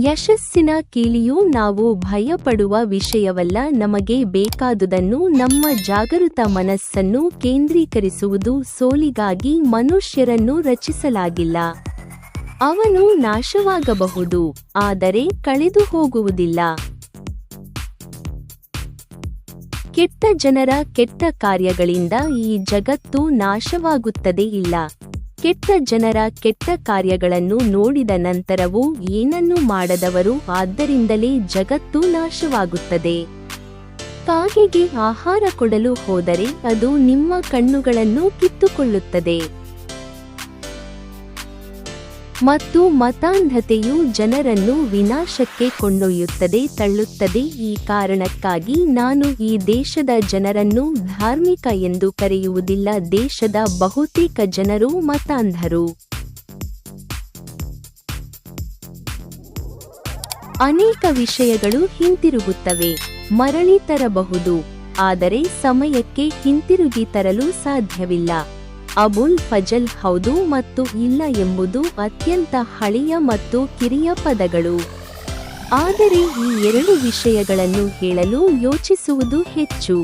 ಯಶಸ್ಸಿನ ಕೀಲಿಯು ನಾವು ಭಯಪಡುವ ವಿಷಯವಲ್ಲ, ನಮಗೆ ಬೇಕಾದುದನ್ನು ನಮ್ಮ ಜಾಗೃತ ಮನಸ್ಸನ್ನು ಕೇಂದ್ರೀಕರಿಸುವುದು ಸೋಲಿಗಾಗಿ ಮನುಷ್ಯರನ್ನು ರಚಿಸಲಾಗಿಲ್ಲ. ಅವನು ನಾಶವಾಗಬಹುದು, ಆದರೆ ಕಳೆದು ಹೋಗುವುದಿಲ್ಲ. ಕೆಟ್ಟ ಜನರ ಕೆಟ್ಟ ಕಾರ್ಯಗಳಿಂದ ಈ ಜಗತ್ತು ನಾಶವಾಗುತ್ತದೆ ಇಲ್ಲ. ಕೆಟ್ಟ ಜನರ ಕೆಟ್ಟ ಕಾರ್ಯಗಳನ್ನು ನೋಡಿದ ನಂತರವೂ ಏನನ್ನು ಮಾಡದವರು ಆದ್ದರಿಂದಲೇ ಜಗತ್ತು ನಾಶವಾಗುತ್ತದೆ. ಕಾಗೆಗೆ ಆಹಾರ ಕೊಡಲು ಹೋದರೆ ಅದು ನಿಮ್ಮ ಕಣ್ಣುಗಳನ್ನು ಕಿತ್ತುಕೊಳ್ಳುತ್ತದೆ. ಮತ್ತು ಮತಾಂಧತೆಯು ಜನರನ್ನು ವಿನಾಶಕ್ಕೆ ಕೊಂಡೊಯ್ಯುತ್ತದೆ, ತಳ್ಳುತ್ತದೆ. ಈ ಕಾರಣಕ್ಕಾಗಿ ನಾನು ಈ ದೇಶದ ಜನರನ್ನು ಧಾರ್ಮಿಕ ಎಂದು ಕರೆಯುವುದಿಲ್ಲ, ದೇಶದ ಬಹುತೇಕ ಜನರು ಮತಾಂಧರು. ಅನೇಕ ವಿಷಯಗಳು ಹಿಂತಿರುಗುತ್ತವೆ, ಮರಳಿ ತರಬಹುದು, ಆದರೆ ಸಮಯಕ್ಕೆ ಹಿಂತಿರುಗಿ ತರಲು ಸಾಧ್ಯವಿಲ್ಲ. ಅಬುಲ್ ಫಜಲ್ ಹೌದು ಮತ್ತು ಇಲ್ಲ ಎಂಬುದು ಅತ್ಯಂತ ಹಳೆಯ ಮತ್ತು ಕಿರಿಯ ಪದಗಳು. ಆದರೆ ಈ ಎರಡು ವಿಷಯಗಳನ್ನು ಹೇಳಲು ಯೋಚಿಸುವುದು ಹೆಚ್ಚು.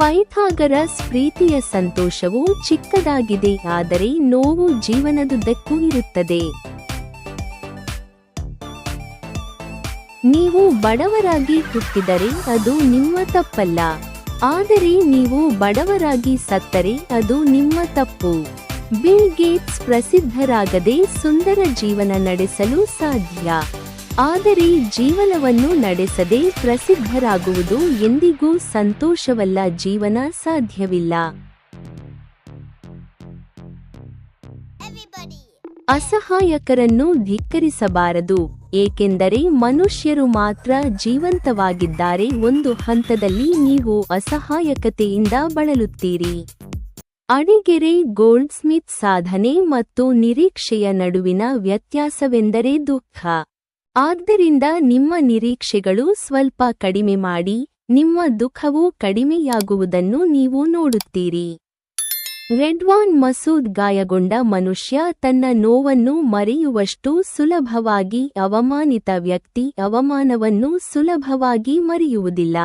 ಪೈಥಾಗರಸ್ ಪ್ರೀತಿಯ ಸಂತೋಷವು ಚಿಕ್ಕದಾಗಿದೆ, ಆದರೆ ನೋವು ಜೀವನದುದ್ದಕ್ಕೂ ಇರುತ್ತದೆ. ನೀವು ಬಡವರಾಗಿ ಹುಟ್ಟಿದರೆ ಅದು ನಿಮ್ಮ ತಪ್ಪಲ್ಲ. ಆದರೆ ನೀವು ಬಡವರಾಗಿ ಸತ್ತರೆ ಅದು ನಿಮ್ಮ ತಪ್ಪು. ಬಿಲ್ ಗೇಟ್ಸ್ ಪ್ರಸಿದ್ಧರಾಗದೆ ಸುಂದರ ಜೀವನ ನಡೆಸಲು ಸಾಧ್ಯ. ಆದರೆ ಜೀವನವನ್ನು ನಡೆಸದೆ ಪ್ರಸಿದ್ಧರಾಗುವುದು ಎಂದಿಗೂ ಸಂತೋಷವಲ್ಲ ಜೀವನ ಸಾಧ್ಯವಿಲ್ಲ. ಅಸಹಾಯಕರನ್ನು ಧಿಕ್ಕರಿಸಬಾರದು. ಏಕೆಂದರೆ ಮನುಷ್ಯರು ಮಾತ್ರ ಜೀವಂತವಾಗಿದ್ದಾರೆ. ಒಂದು ಹಂತದಲ್ಲಿ ನೀವು ಅಸಹಾಯಕತೆಯಿಂದ ಬಳಲುತ್ತೀರಿ. ಅಡಿಗೆರೆ ಗೋಲ್ಡ್ ಸ್ಮಿತ್ ಸಾಧನೆ ಮತ್ತು ನಿರೀಕ್ಷೆಯ ನಡುವಿನ ವ್ಯತ್ಯಾಸವೆಂದರೆ ದುಃಖ. ಆದ್ದರಿಂದ ನಿಮ್ಮ ನಿರೀಕ್ಷೆಗಳು ಸ್ವಲ್ಪ ಕಡಿಮೆ ಮಾಡಿ, ನಿಮ್ಮ ದುಃಖವು ಕಡಿಮೆಯಾಗುವುದನ್ನು ನೀವು ನೋಡುತ್ತೀರಿ. ರೆಡ್ವಾನ್ ಮಸೂದ್ ಗಾಯಗೊಂಡ ಮನುಷ್ಯ ತನ್ನ ನೋವನ್ನು ಮರೆಯುವಷ್ಟು ಸುಲಭವಾಗಿ ಅವಮಾನಿತ ವ್ಯಕ್ತಿ ಅವಮಾನವನ್ನು ಸುಲಭವಾಗಿ ಮರೆಯುವುದಿಲ್ಲ.